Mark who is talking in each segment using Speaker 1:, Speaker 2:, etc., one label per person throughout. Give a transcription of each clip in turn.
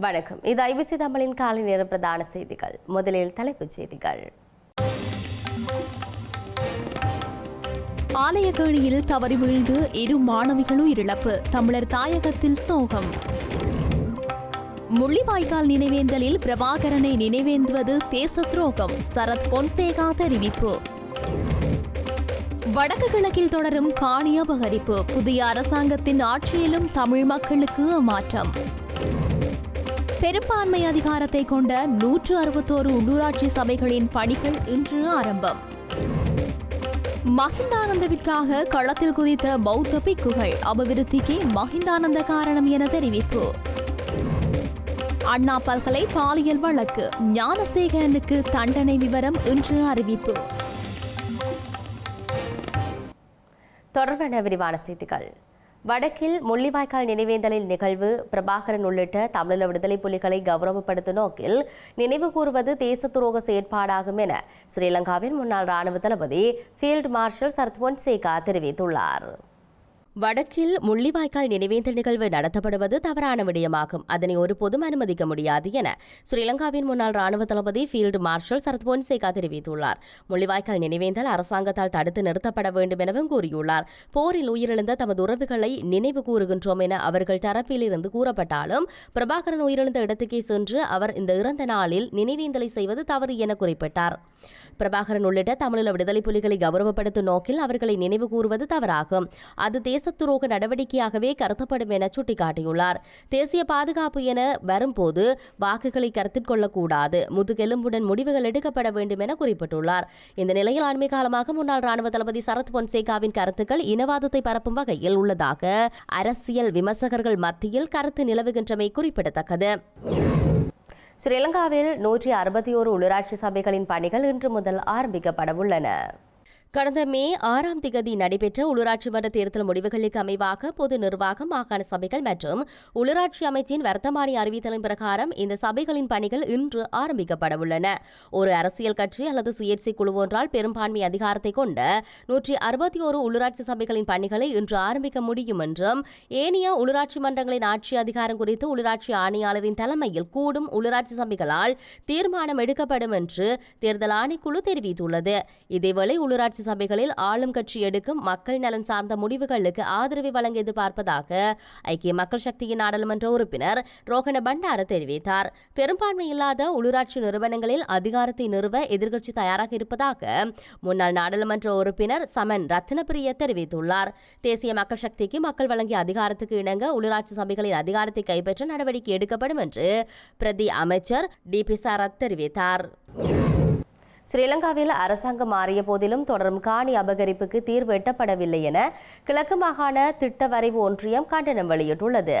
Speaker 1: வணக்கம். இது ஐபிசி தமிழின் காலை நேர பிரதான செய்திகள். முதலில் தலைப்புச் செய்திகள்.
Speaker 2: ஆலயக்கேணியில் தவறி வீழ்ந்து இரு மாணவிகள் உயிரிழப்பு தமிழர் தாயகத்தில் சோகம். முள்ளிவாய்க்கால் நினைவேந்தலில் பிரபாகரனை நினைவேந்துவது தேச துரோகம் சரத் பொன்சேகா தெரிவிப்பு. வடக்கு கிழக்கில் தொடரும் காணி அபகரிப்பு. புதிய அரசாங்கத்தின் ஆட்சியிலும் தமிழ் மக்களுக்கு மாற்றம். பெரும்பான்மை அதிகாரத்தை கொண்ட நூற்று அறுபத்தோரு உள்ளூராட்சி சபைகளின் பணிகள் இன்று ஆரம்பம். மஹிந்தானந்தவிற்காக களத்தில் குதித்த பௌத்த பிக்குகள் அபிவிருத்திக்கு மஹிந்தானந்த காரணம் என தெரிவிப்பு. அண்ணா பல்கலை பாலியல் வழக்கு ஞானசேகரனுக்கு தண்டனை விவரம் இன்று அறிவிப்பு.
Speaker 1: தொடர்பான விரிவான செய்திகள். வடக்கில் முள்ளிவாய்க்கால் நினைவேந்தலில் நிகழ்வு பிரபாகரன் உள்ளிட்ட தமிழீழ விடுதலை புலிகளை கௌரவப்படுத்தும் நோக்கில் நினைவு கூறுவது தேச துரோக செயற்பாடாகும் என ஸ்ரீலங்காவின் முன்னாள் ராணுவ தளபதி ஃபீல்டு மார்ஷல் சரத் பொன்சேகா தெரிவித்துள்ளார். வடக்கில் முள்ளிவாய்க்கால் நினைவேந்தல் நிகழ்வு நடத்தப்படுவது தவறான விடயமாகும். அதனை ஒருபோதும் அனுமதிக்க முடியாது என ஸ்ரீலங்காவின் முன்னாள் ராணுவ தளபதி ஃபீல்டு மார்ஷல் சரத் பொன்சேகா தெரிவித்துள்ளார். முள்ளிவாய்க்கால் நினைவேந்தல் அரசாங்கத்தால் தடுத்து நிறுத்தப்பட வேண்டும் எனவும் கூறியுள்ளார். போரில் உயிரிழந்த தமது உறவுகளை நினைவு கூறுகின்றோம் என அவர்கள் தரப்பில் இருந்து கூறப்பட்டாலும் பிரபாகரன் உயிரிழந்த இடத்துக்கே சென்று அவர் இந்த இறந்த நாளில் நினைவேந்தலை செய்வது தவறு என குறிப்பிட்டார். பிரபாகரன் உள்ளிட்ட தமிழீழ விடுதலை புலிகளை கௌரவப்படுத்தும் நோக்கில் அவர்களை நினைவு கூறுவது தவறாகும். அது தேச தேசத்துரோக நடவடிக்கையாகவே கருதப்படும் என சுட்டிக்காட்டியுள்ளார். தேசிய பாதுகாப்பு என வரும்போது வாக்குகளை கருத்தில் கொள்ளக்கூடாது. முதுகெலும்புடன் முடிவுகள் எடுக்கப்பட வேண்டும் என குறிப்பிட்டுள்ளார். இந்த நிலையில் அண்மை காலமாக முன்னாள் ராணுவ தளபதி சரத் பொன்சேகாவின் கருத்துக்கள் இனவாதத்தை பரப்பும் வகையில் உள்ளதாக அரசியல் விமர்சகர்கள் மத்தியில் கருத்து நிலவுகின்றமை குறிப்பிடத்தக்கது. ஸ்ரீலங்காவில் நூற்றி அறுபத்தி ஓரு உள்ளூராட்சி சபைகளின் பணிகள் இன்று முதல் ஆரம்பிக்கப்பட உள்ளன. கடந்த மே ஆறாம் திகதி நடைபெற்ற உள்ளூராட்சி மன்ற தேர்தல் முடிவுகளுக்கு அமைவாக பொது நிர்வாகம் மாகாண சபைகள் மற்றும் உள்ளூராட்சி அமைச்சின் வர்த்தமானி அறிவித்தலின் பிரகாரம் இந்த சபைகளின் பணிகள் இன்று ஆரம்பிக்கப்படவுள்ளன. ஒரு அரசியல் கட்சி அல்லது சுயேட்சை குழு ஒன்றால் பெரும்பான்மை அதிகாரத்தை கொண்ட நூற்றி அறுபத்தி ஒரு உள்ளூராட்சி சபைகளின் பணிகளை இன்று ஆரம்பிக்க முடியும் என்றும் ஏனைய உள்ளூராட்சி மன்றங்களின் ஆட்சி அதிகாரம் குறித்து உள்ளூராட்சி ஆணையாளரின் தலைமையில் கூடும் உள்ளூராட்சி சபைகளால் தீர்மானம் எடுக்கப்படும் என்று தேர்தல் ஆணைக்குழு தெரிவித்துள்ளது. இதேவேளை உள்ளூராட்சி சபைகளில் ஆளும் கட்சி எடுக்கும் மக்கள் நலன் சார்ந்த முடிவுகளுக்கு ஆதரவை வழங்க எதிர்பார்ப்பதாக ஐக்கிய மக்கள் சக்தியின் நாடாளுமன்ற உறுப்பினர் ரோஹண பண்டார தெரிவித்தார். பெரும்பான்மை இல்லாத உள்ளூராட்சி நிறுவனங்களில் அதிகாரத்தை நிறுவ எதிர்க்கட்சி தயாராக இருப்பதாக முன்னாள் நாடாளுமன்ற உறுப்பினர் சமன் ரத்னபிரிய தெரிவித்துள்ளார். தேசிய மக்கள் சக்திக்கு மக்கள் வழங்கிய அதிகாரத்துக்கு இணங்க உள்ளூராட்சி சபைகளின் அதிகாரத்தை கைப்பற்ற நடவடிக்கை எடுக்கப்படும் என்று பிரதி அமைச்சர் டி. பி. சரத் தெரிவித்தார். ஸ்ரீலங்காவில் அரசாங்கம் மாறிய போதிலும் தொடரும் காணி அபகரிப்புக்கு தீர்வு எட்டப்படவில்லை என கிழக்கு மாகாண திட்ட வரைவு ஒன்றியம் கண்டனம் வெளியிட்டுள்ளது.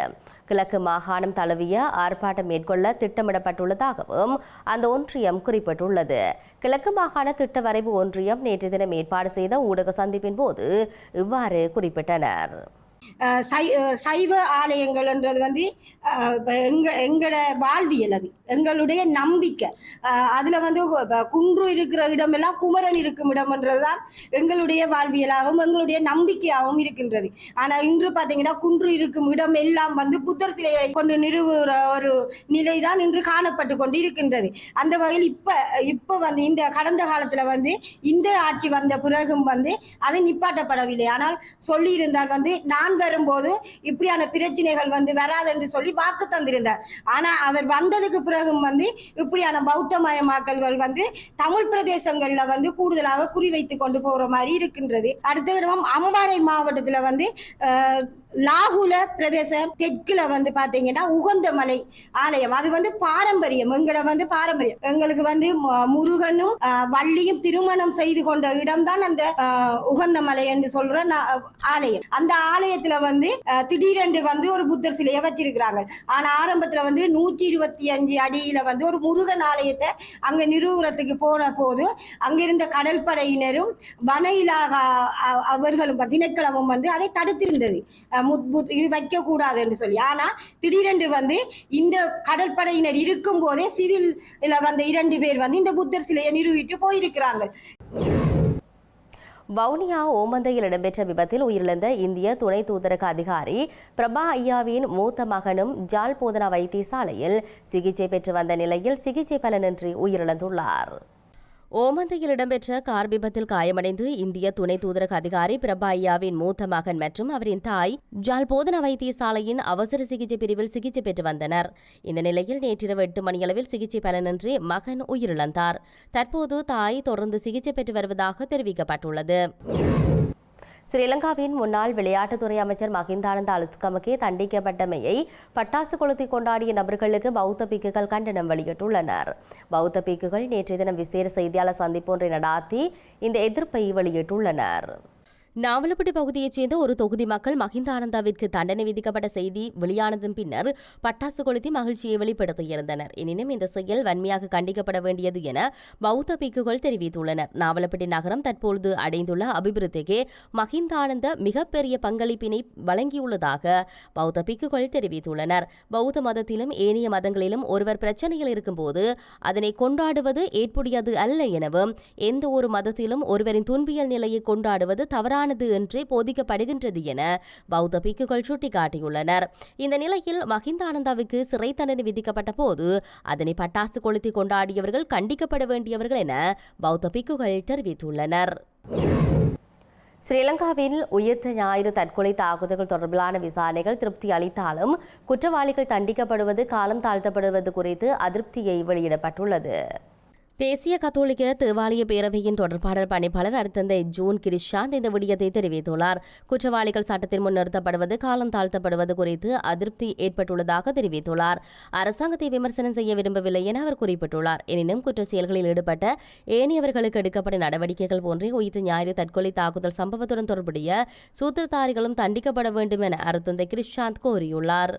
Speaker 1: கிழக்கு மாகாணம் தழுவிய ஆர்ப்பாட்டம் மேற்கொள்ள திட்டமிடப்பட்டுள்ளதாகவும் அந்த ஒன்றியம் குறிப்பிட்டுள்ளது. கிழக்கு மாகாண திட்ட வரைவு ஒன்றியம் நேற்று தினம் ஏற்பாடு செய்த ஊடக சந்திப்பின் போது இவ்வாறு குறிப்பிட்டனர்.
Speaker 3: சை- சைவ ஆலயங்கள்ன்றது வந்து எங்க எங்களோட வாழ்வியல் அது. எங்களுடைய நம்பிக்கை. அதில் வந்து குன்று இருக்கிற இடமெல்லாம் குமரன் இருக்கும் இடம்ன்றது தான் எங்களுடைய வாழ்வியலாகவும் எங்களுடைய நம்பிக்கையாகவும் இருக்கின்றது. ஆனால் இன்று பார்த்தீங்கன்னா குன்று இருக்கும் இடம் எல்லாம் வந்து புத்தர் சிலையை கொண்டு நிறுவுற ஒரு நிலை தான் இன்று காணப்பட்டு கொண்டு இருக்கின்றது. அந்த வகையில் இப்போ இப்போ வந்து இந்த கடந்த காலத்தில் வந்து இந்த ஆட்சி வந்த பிறகும் வந்து அது நிப்பாட்டப்படவில்லை. ஆனால் சொல்லியிருந்தால் வந்து நான் வரும்போது இப்படியான பிரச்சனைகள் வந்து வராது என்று சொல்லி வாக்கு தந்திருந்தார். ஆனா அவர் வந்ததுக்கு பிறகும் வந்து இப்படியான பௌத்தமயமாக்கல்கள் வந்து தமிழ் பிரதேசங்கள்ல வந்து கூடுதலாக குறிவைத்து கொண்டு போற மாதிரி இருக்கின்றது. அடுத்த அம்பாறை மாவட்டத்துல வந்து லாகுல பிரதேசம் தெற்குல வந்து பாத்தீங்கன்னா உகந்தமலை ஆலயம். அது வந்து பாரம்பரியம். எங்களை வந்து பாரம்பரியம். எங்களுக்கு வந்து முருகனும் வள்ளியும் திருமணம் செய்து கொண்ட இடம்தான் அந்த உகந்த உகந்தமலை என்று சொல்ற ஆலயம். அந்த ஆலயத்துல வந்து திடீரென்று வந்து ஒரு புத்தர் சிலையை வச்சிருக்கிறாங்க. ஆனா ஆரம்பத்துல வந்து நூற்றி இருபத்தி அஞ்சு அடியில வந்து ஒரு முருகன் ஆலயத்தை அங்க நிறுவனத்துக்கு போன போது அங்கிருந்த கடற்படையினரும் வன இலாகா அ- அவர்களும் திணைக்களமும் வந்து அதை தடுத்திருந்தது. இது வைக்க கூடாது என்று சொல்லி. ஆனா திடீரென்று வந்து இந்த கடற்படையினர் இருக்கும் போதே சிவில் வந்த இரண்டு பேர் வந்து இந்த புத்தர் சிலையை நிறுவிட்டு போயிருக்கிறாங்க.
Speaker 1: வவுனியா ஓமந்தையில் இடம்பெற்ற விபத்தில் உயிரிழந்த இந்திய துணை தூதரக அதிகாரி பிரபா ஐயாவின் மூத்த மகனும் ஜாழ் போதனா வைத்தியசாலையில் சிகிச்சை பெற்று வந்த நிலையில் சிகிச்சை பலனின்றி உயிரிழந்துள்ளார். ஓமந்தையில் இடம்பெற்ற கார் விபத்தில் காயமடைந்து இந்திய துணை தூதரக அதிகாரி பிரபாயாவின் மூத்த மகன் மற்றும் அவரின் தாய் ஜால் போதனா வைத்தியசாலையின் அவசர சிகிச்சை பிரிவில் சிகிச்சை பெற்று வந்தனர். இந்த நிலையில் நேற்றிரவு எட்டு மணியளவில் சிகிச்சை பலனின்றி மகன் உயிரிழந்தார். தற்போது தாய் தொடர்ந்து சிகிச்சை பெற்று வருவதாக தெரிவிக்கப்பட்டுள்ளது. ஸ்ரீலங்காவின் முன்னாள் விளையாட்டுத்துறை அமைச்சர் மகிந்தானந்த அலுத்கமகே தண்டிக்கப்பட்டமையை பட்டாசு கொளுத்தி கொண்டாடிய நபர்களுக்கு பௌத்த பிக்குகள் கண்டனம் வெளியிட்டுள்ளனர் பௌத்த பிக்குகள் நேற்றைய தினம் விசேட செய்தியாளர் சந்திப்பொன்றை நடாத்தி இந்த எதிர்ப்பை வெளியிட்டுள்ளனர் நாவலப்பட்டி பகுதியைச் சேர்ந்த ஒரு தொகுதி மக்கள் மஹிந்த ஆனந்தாவிற்கு தண்டனை விதிக்கப்பட்ட செய்தி வெளியானதன் பின்னர் பட்டாசு கொளுத்தி மகிழ்ச்சியை வெளிப்படுத்தியிருந்தனர். எனினும் இந்த செயல் வன்மையாக கண்டிக்கப்பட வேண்டியது என பௌத்த பிக்குகள் தெரிவித்துள்ளனர். நாவலப்பட்டி நகரம் தற்பொழுது அடைந்துள்ள அபிவிருத்திக்கு மஹிந்த ஆனந்த மிகப்பெரிய பங்களிப்பினை வழங்கியுள்ளதாக பௌத்த பிக்குகள் தெரிவித்துள்ளனர். பௌத்த மதத்திலும் ஏனைய மதங்களிலும் ஒருவர் பிரச்சனையில் இருக்கும்போது அதனை கொண்டாடுவது ஏற்புடையது அல்ல எனவும் எந்த ஒரு மதத்திலும் ஒருவரின் துன்பியல் நிலையை கொண்டாடுவது தவறானது என்றே போதிக்கப்படுகின்றது என பௌத்த பிக்குகள் சுட்டிக்காட்டியுள்ளனர். இந்த நிலையில் மஹிந்தானந்தாவுக்கு சிறை தண்டனை விதிக்கப்பட்ட போது அதனை பட்டாசு கொளுத்தி கொண்டாடியவர்கள் கண்டிக்கப்பட வேண்டியவர்கள் என பௌத்த பிக்குகள் தெரிவித்துள்ளனர். ஸ்ரீலங்காவில் உயிர்த்த ஞாயிறு தற்கொலை தாக்குதல்கள் தொடர்பிலான விசாரணைகள் திருப்தி அளித்தாலும் குற்றவாளிகள் தண்டிக்கப்படுவது காலம் தாழ்த்தப்படுவது குறித்து அதிருப்தியை வெளியிடப்பட்டுள்ளது. தேசிய கத்தோலிக்க தேவாலய பேரவையின் தொடர்பாளர் பணிப்பாளர் அடுத்தந்த ஜூன் கிரிஷாந்த் இந்த விடயத்தை தெரிவித்துள்ளார். குற்றவாளிகள் சட்டத்தில் முன் நிறுத்தப்படுவது காலம் தாழ்த்தப்படுவது குறித்து அதிருப்தி ஏற்பட்டுள்ளதாக தெரிவித்துள்ளார். அரசாங்கத்தை விமர்சனம் செய்ய விரும்பவில்லை என அவர் குறிப்பிட்டுள்ளார். எனினும் குற்றச் செயல்களில் ஈடுபட்ட ஏனையவர்களுக்கு எடுக்கப்பட்ட நடவடிக்கைகள் போன்றே உயிர் ஞாயிறு தற்கொலை தாக்குதல் சம்பவத்துடன் தொடர்புடைய சூத்திரதாரிகளும் தண்டிக்கப்பட வேண்டும் என அருத்தந்தை கிரிஷாந்த் கோரியுள்ளார்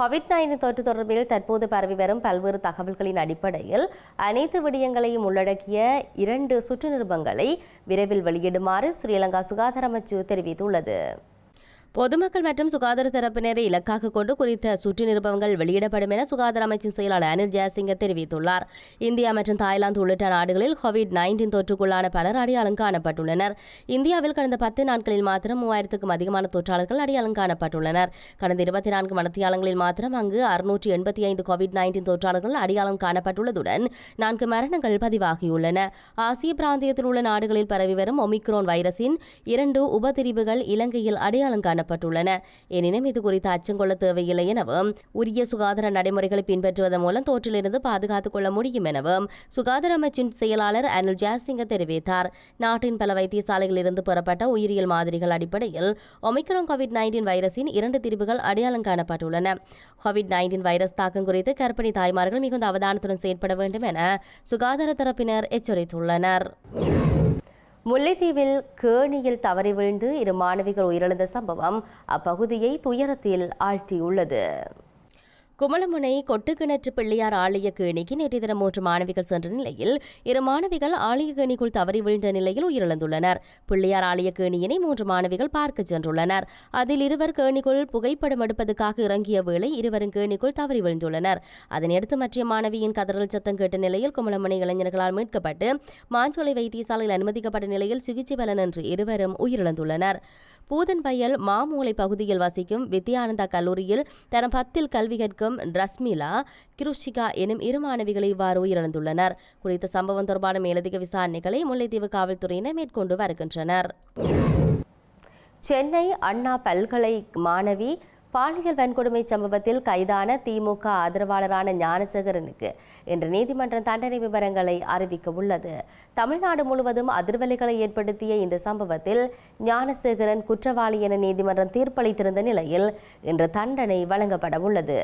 Speaker 1: கோவிட் நைன்டீன் தொற்று தொடர்பில் தற்போது பரவி வரும் பல்வேறு தகவல்களின் அடிப்படையில் அனைத்து விடயங்களையும் உள்ளடக்கிய இரண்டு சுற்று நிருபங்களை விரைவில் வெளியிடுமாறு ஸ்ரீலங்கா சுகாதார அமைச்சு தெரிவித்துள்ளது. பொதுமக்கள் மற்றும் சுகாதார தரப்பினரை இலக்காக கொண்டு குறித்த சுற்று நிருபங்கள் வெளியிடப்படும் என சுகாதார அமைச்சின் செயலாளர் அனில் ஜெயசிங்க தெரிவித்துள்ளார். இந்தியா மற்றும் தாய்லாந்து உள்ளிட்ட நாடுகளில் கோவிட் நைன்டீன் தொற்றுக்குள்ளான பலர் அடையாளம் காணப்பட்டுள்ளனர். இந்தியாவில் கடந்த பத்து நாட்களில் மாத்திரம் மூவாயிரத்துக்கும் அதிகமான தொற்றாளர்கள் அடையாளம் காணப்பட்டுள்ளனர். கடந்த இருபத்தி நான்கு மணித்தியாலங்களில் மாத்திரம் அங்கு அறுநூற்றி எண்பத்தி ஐந்து கோவிட் நைன்டீன் தொற்றாளர்கள் அடையாளம் காணப்பட்டுள்ளதுடன் நான்கு மரணங்கள் பதிவாகியுள்ளன. ஆசிய பிராந்தியத்தில் உள்ள நாடுகளில் பரவி வரும் ஒமிக்ரோன் வைரஸின் இரண்டு உபதிரிவுகள் இலங்கையில் அடையாளம் காண காணப்பட்டுள்ளன. எனினும் இது குறித்து அச்சம் கொள்ள தேவையில்லை எனவும் உரிய சுகாதார நடைமுறைகளை பின்பற்றுவதன் மூலம் தொற்றிலிருந்து பாதுகாத்துக் கொள்ள முடியும் எனவும் சுகாதார அமைச்சின் செயலாளர் அனில் ஜாசிங்க தெரிவித்தார். நாட்டின் பல வைத்தியசாலைகளிலிருந்து பெறப்பட்ட உயிரியல் மாதிரிகள் அடிப்படையில் ஒமிக்ரோன் கோவிட் நைன்டீன் வைரஸின் இரண்டு திரிவுகள் அடையாளம் காணப்பட்டுள்ளன. கோவிட் நைன்டீன் வைரஸ் தாக்கம் குறித்து கர்ப்பிணி தாய்மார்கள் மிகுந்த அவதானத்துடன் செயற்பட வேண்டும் என சுகாதார தரப்பினர் எச்சரித்துள்ளனர். முல்லைத்தீவில் கேணியில் தவறி விழுந்து இரு மாணவிகள் உயிரிழந்த சம்பவம் அப்பகுதியை துயரத்தில் ஆழ்த்தியுள்ளது. குமலமுனை கொட்டுக்கிணற்று பிள்ளையார் ஆலய கேணிக்கு நேற்று தினம் மூன்று மாணவிகள் சென்ற நிலையில் இரு மாணவிகள் ஆலய கேணிக்குள் தவறி விழுந்த நிலையில் உயிரிழந்துள்ளனர். பிள்ளையார் ஆலய கேணியினை மூன்று மாணவிகள் பார்க்க சென்றுள்ளனர். அதில் இருவர் கேணிக்குள் புகைப்படம் எடுப்பதற்காக இறங்கிய வேளை இருவரும் கேணிக்குள் தவறி விழுந்துள்ளனர். அதனையடுத்து மற்ற மாணவியின் கதறல் சத்தம் கேட்ட நிலையில் குமலமுனை இளைஞர்களால் மீட்கப்பட்டு மாஞ்சோலை வைத்தியசாலையில் அனுமதிக்கப்பட்ட நிலையில் சிகிச்சை பலனின்றி இருவரும் உயிரிழந்துள்ளனர். பூதன்பயல் மாமூலை பகுதியில் வசிக்கும் வித்யானந்தா கல்லூரியில் தரம் பத்தில் கல்வி கற்கும் ரஸ்மிலா கிருஷிகா எனும் இரு மாணவிகள் இவ்வாறு உயிரிழந்துள்ளனர். குறித்த சம்பவம் தொடர்பான மேலதிக விசாரணைகளை முல்லைத்தீவு காவல்துறையினர் மேற்கொண்டு வருகின்றனர். சென்னை அண்ணா பல்கலை மாணவி பாலியல் வன்கொடுமை சம்பவத்தில் கைதான திமுக ஆதரவாளரான ஞானசேகரனுக்கு இன்று நீதிமன்றம் தண்டனை விவரங்களை அறிவிக்க உள்ளது. தமிழ்நாடு முழுவதும் அதிர்வலைகளை ஏற்படுத்திய இந்த சம்பவத்தில் ஞானசேகரன் குற்றவாளி என நீதிமன்றம் தீர்ப்பளித்திருந்த நிலையில் இன்று தண்டனை வழங்கப்பட உள்ளது.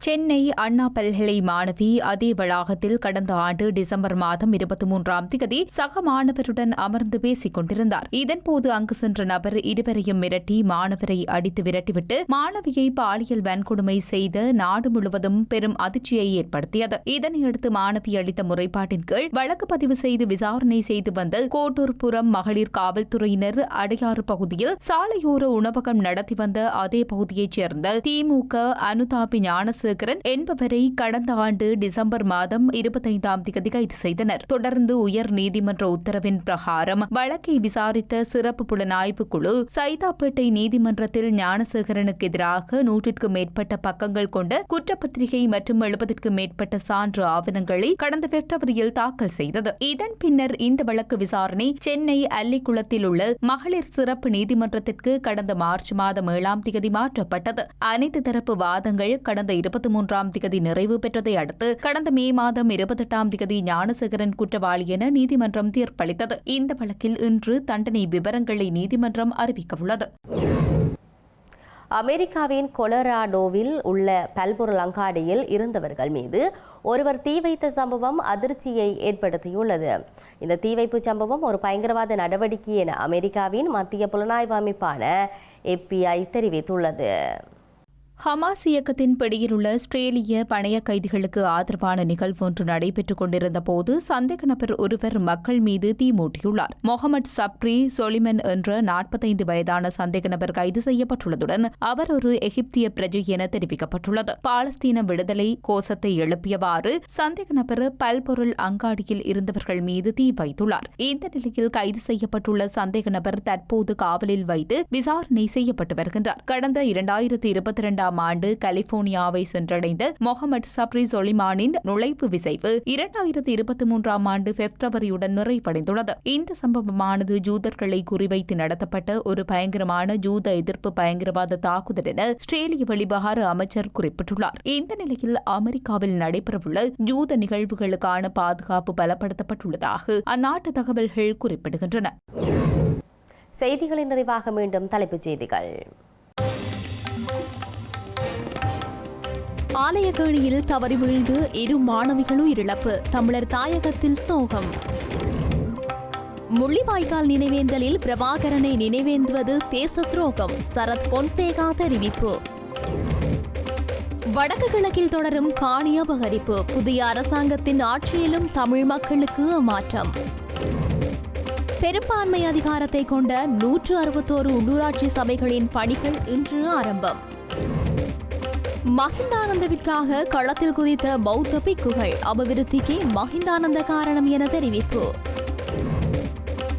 Speaker 4: சென்னை அண்ணா பல்கலை மாணவி அதே வளாகத்தில் கடந்த ஆண்டு டிசம்பர் மாதம் இருபத்தி மூன்றாம் தேதி சக மாணவருடன் அமர்ந்து பேசிக் கொண்டிருந்தார். இதன்போது அங்கு சென்ற நபர் இருவரையும் மிரட்டி மாணவரை அடித்து விரட்டிவிட்டு மாணவியை பாலியல் வன்கொடுமை செய்த நாடு முழுவதும் பெரும் அதிர்ச்சியை ஏற்படுத்தியது. இதனையடுத்து மாணவி அளித்த முறைப்பாட்டின் கீழ் வழக்கு பதிவு செய்து விசாரணை செய்து வந்த கோட்டூர்புரம் மகளிர் காவல்துறையினர் அடையாறு பகுதியில் சாலையோர உணவகம் நடத்தி வந்த அதே பகுதியைச் சேர்ந்த திமுக அனுதாபி ஞானசேகர் ஞானசேகரன் என்பவரை கடந்த ஆண்டு டிசம்பர் மாதம் இருபத்தைந்தாம் தேதி கைது செய்தனர். தொடர்ந்து உயர் நீதிமன்ற உத்தரவின் பிரகாரம் வழக்கை விசாரித்த சிறப்பு புலனாய்வு குழு சைதாப்பேட்டை நீதிமன்றத்தில் ஞானசேகரனுக்கு எதிராக நூற்றிற்கும் மேற்பட்ட பக்கங்கள் கொண்ட குற்றப்பத்திரிகை மற்றும் எழுபதற்கும் மேற்பட்ட சான்று ஆவணங்களை கடந்த பிப்ரவரியில் தாக்கல் செய்தது. இதன் பின்னர் இந்த வழக்கு விசாரணை சென்னை அல்லிக்குளத்தில் உள்ள மகளிர் சிறப்பு நீதிமன்றத்திற்கு கடந்த மார்ச் மாதம் ஏழாம் தேதி மாற்றப்பட்டது. அனைத்து தரப்பு வாதங்கள் கடந்த இருபத்தி மூன்றாம் திகதி நிறைவு பெற்றதை அடுத்து கடந்த மே மாதம் இருபத்தெட்டாம் திகதி ஞானசேகரன் குற்றவாளி என நீதிமன்றம் தீர்ப்பளித்தது. இந்த வழக்கில் இன்று தண்டனை விவரங்களை நீதிமன்றம் அறிவிக்கவுள்ளது.
Speaker 1: அமெரிக்காவின் கொலராடோவில் உள்ள பல்பொருள் அங்காடியில் இருந்தவர்கள் மீது ஒருவர் தீ வைத்த சம்பவம் அதிர்ச்சியை ஏற்படுத்தியுள்ளது. இந்த தீ வைப்பு சம்பவம் ஒரு பயங்கரவாத நடவடிக்கை என அமெரிக்காவின் மத்திய புலனாய்வு அமைப்பான எப்பிஐ தெரிவித்துள்ளது.
Speaker 4: ஹமாஸ் இயக்கத்தின் பிடியில் உள்ள ஆஸ்திரேலிய பணைய கைதிகளுக்கு ஆதரவான நிகழ்வு ஒன்று நடைபெற்றுக் கொண்டிருந்த போது சந்தேக நபர் ஒருவர் மக்கள் மீது தீ மூட்டியுள்ளார். முகமது சப்ரி சொலிமன் என்ற நாற்பத்தைந்து வயதான சந்தேக நபர் கைது செய்யப்பட்டுள்ளதுடன் அவர் ஒரு எகிப்திய பிரஜை என தெரிவிக்கப்பட்டுள்ளது. பாலஸ்தீன விடுதலை கோஷத்தை எழுப்பியவாறு சந்தேக நபர் பல்பொருள் அங்காடியில் இருந்தவர்கள் மீது தீ வைத்துள்ளார். இந்த நிலையில் கைது செய்யப்பட்டுள்ள சந்தேக நபர் தற்போது காவலில் வைத்து விசாரணை செய்யப்பட்டு வருகின்றார். கடந்த இரண்டாயிரத்தி இருபத்தி இரண்டு இரண்டாம் ஆண்டு கலிபோர்னியாவை சென்றடைந்த மொஹமட் சப்ரி சொலிமானின் நுழைப்பு விசைவு இரண்டாயிரத்தி இருபத்தி மூன்றாம் ஆண்டு பிப்ரவரியுடன் நிறைவடைந்துள்ளது. இந்த சம்பவமானது ஜூதர்களை குறிவைத்து நடத்தப்பட்ட ஒரு பயங்கரமான ஜூத எதிர்ப்பு பயங்கரவாத தாக்குதல் என ஆஸ்திரேலிய வெளிவகார அமைச்சர் குறிப்பிட்டுள்ளார். இந்த நிலையில் அமெரிக்காவில் நடைபெறவுள்ள ஜூத நிகழ்வுகளுக்கான பாதுகாப்பு பலப்படுத்தப்பட்டுள்ளதாக அந்நாட்டு தகவல்கள் குறிப்பிடுகின்றன.
Speaker 1: செய்திகளின் நிறைவாக மீண்டும் தலைப்புச் செய்திகள்.
Speaker 2: ஆலயக்கேணியில் தவறி வீழ்ந்து இரு மாணவிகள் உயிரிழப்பு தமிழர் தாயகத்தில் சோகம். முள்ளிவாய்க்கால் நினைவேந்தலில் பிரபாகரனை நினைவேந்துவது தேச துரோகம் சரத் பொன்சேகா தெரிவிப்பு. வடக்கு கிழக்கில் தொடரும் காணி அபகரிப்பு. புதிய அரசாங்கத்தின் ஆட்சியிலும் தமிழ் மக்களுக்கு மாற்றம். பெரும்பான்மை அதிகாரத்தை கொண்ட நூற்று அறுபத்தோரு உள்ளூராட்சி சபைகளின் பணிகள் இன்று ஆரம்பம். மஹிந்தானந்தவிற்காக களத்தில் குதித்த பௌத்த பிக்குகள் அபிவிருத்திக்கு மஹிந்தானந்த காரணம் என தெரிவிப்பு.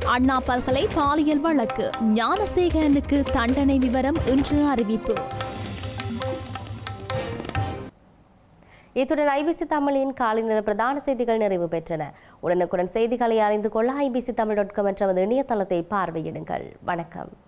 Speaker 2: அண்ணா பல்கலை பாலியல் வழக்கு ஞானசேகரனுக்கு தண்டனை விவரம் இன்று அறிவிப்பு.
Speaker 1: இத்துடன் ஐபிசி தமிழின் காலை நேர பிரதான செய்திகள் நிறைவு பெற்றன. உடனுக்குடன் செய்திகளை அறிந்து கொள்ள ஐபிசி தமிழ் டாட் காம் என்ற இணையதளத்தை பார்வையிடுங்கள். வணக்கம்.